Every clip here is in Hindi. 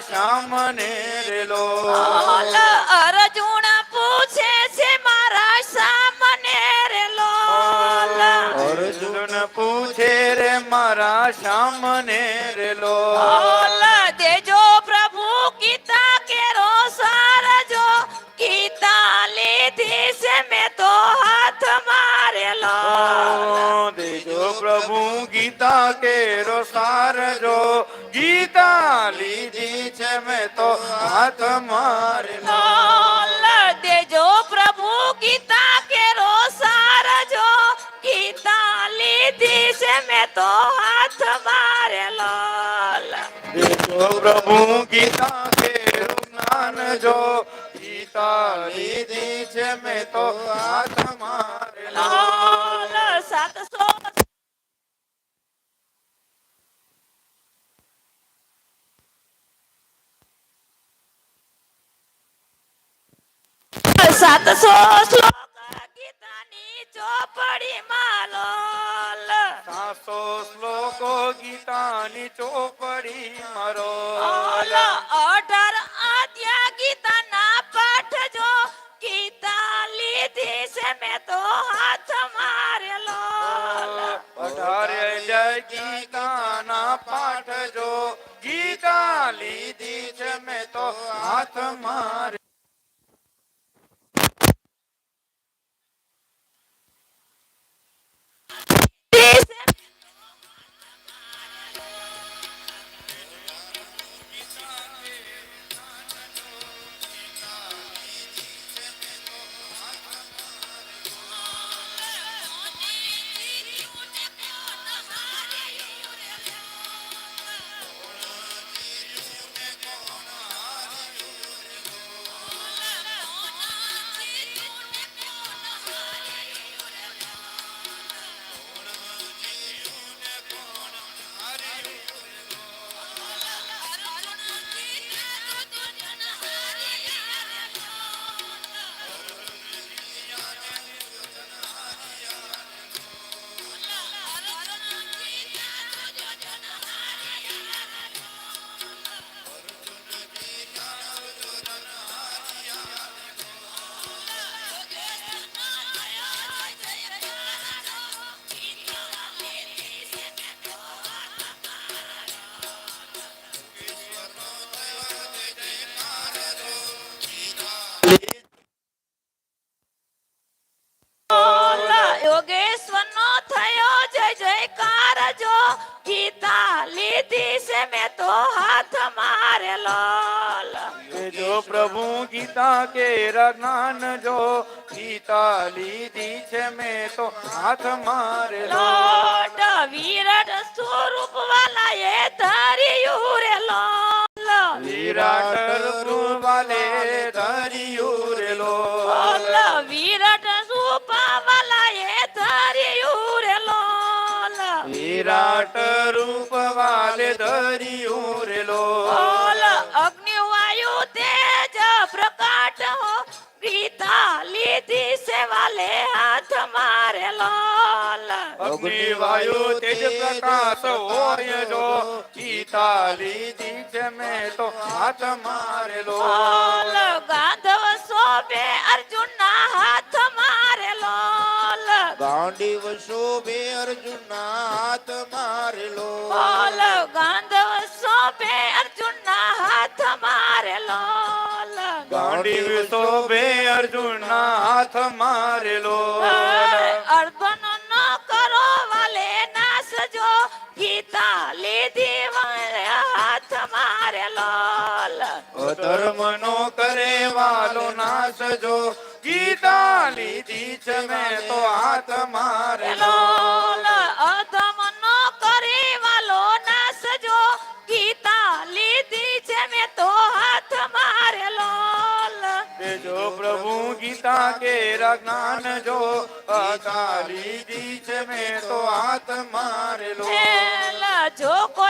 શ્યામ ને રેલો અર્જુન પૂછે છે મારા શ્યામ ને રેલો અર્જુન પૂછે રે મારા શ્યામ ને રેલો સારજો ગીતા લીધી છે મેં તો હાથ મારેલો ઓલ દેજો પ્રભુ ગીતા કેરો સારજો ગીતા લીધી છે મેં તો હાથ મારેલો દેજો પ્રભુ ગીતા કેરો જ્ઞાન જો ગીતા લીધી છે મેં તો હાથ સાતસો શ્લોક ગીતાની ચોપડીમાં લોલ સાસો શ્લોકો ગીતાની ચોપડી મારો ઓલ અઢાર અધ્યાય ગીતાના પાઠ જો ગીતા લીધી છે મેં તો હાથ મારેલો અઢારે જય ગીતાના પાઠ જો ગીતા લીધી છે મેં તો હાથ મારે जो गीता ली थी से मैं तो हाथ मार लो। ये जो प्रभु गीता के रान जो गीता ली थी से मैं तो हाथ मार लो। विराट स्वरूप वाला ये धारी लो। लोल विराट વિરાટ રૂપ વાલે ધર્યું રેલો ઓલ અગ્નિ વાયુ તેજ પ્રકાટ હો ગીતા લીધી છે વાલે હાથ મારે લોલ અગ્નિ વાયુ તેજ પ્રકાશ હોય જો ગીતા લીધી છે મેં તો હાથ મારેલો ઓલ ગાંધવ શોભે અર્જુન ના હાથ મારે લોલ ગાંડીવ શોભે અર્જુન હાથ મારેલો. બોલો ગાંધવ શોભે અર્જુન હાથ મારેલો. ગાંડીવ શોભે અર્જુના હાથ મારેલો. અર્પણ ન કરો વાલે નાશ જો ગીતા લીધી વાલે હાથ મારેલો. ધર્મ નો કરે વાલો નાશ જો ગીતા લીધી છે મેં તો હાથ મારેલો લોલ અધમ નો કરી વાલો નાશ જો. ગીતા લીધી છે મેં તો હાથ મારે લોલ. જો પ્રભુ ગીતા કે જ્ઞાન જો. અધા લીધી છે મેં તો હાથ મારેલો હેલા જો કોઈ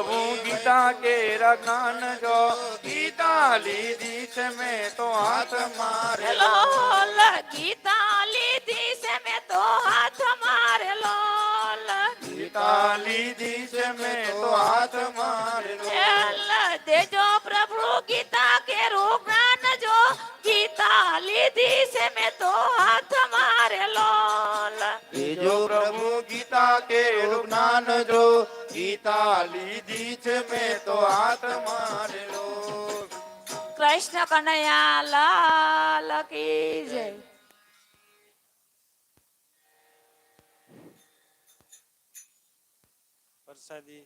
प्रभु गीता के रखान जो। गीता लीधी से मैं तो हाथ मार लो गीता लीधी से मैं तो हाथ मार लो गीता लीधी से मैं तो हाथ मार लो दे जो प्रभु गीता के रूपान जो। गीता लीधी से मैं तो हाथ मार लो जो प्रभु गीता के रूपान जो। ગીતા લીધી છે મેં તો હાથ મારેલો. કૃષ્ણ કનૈયા લાલ કી જય. પ્રસાદી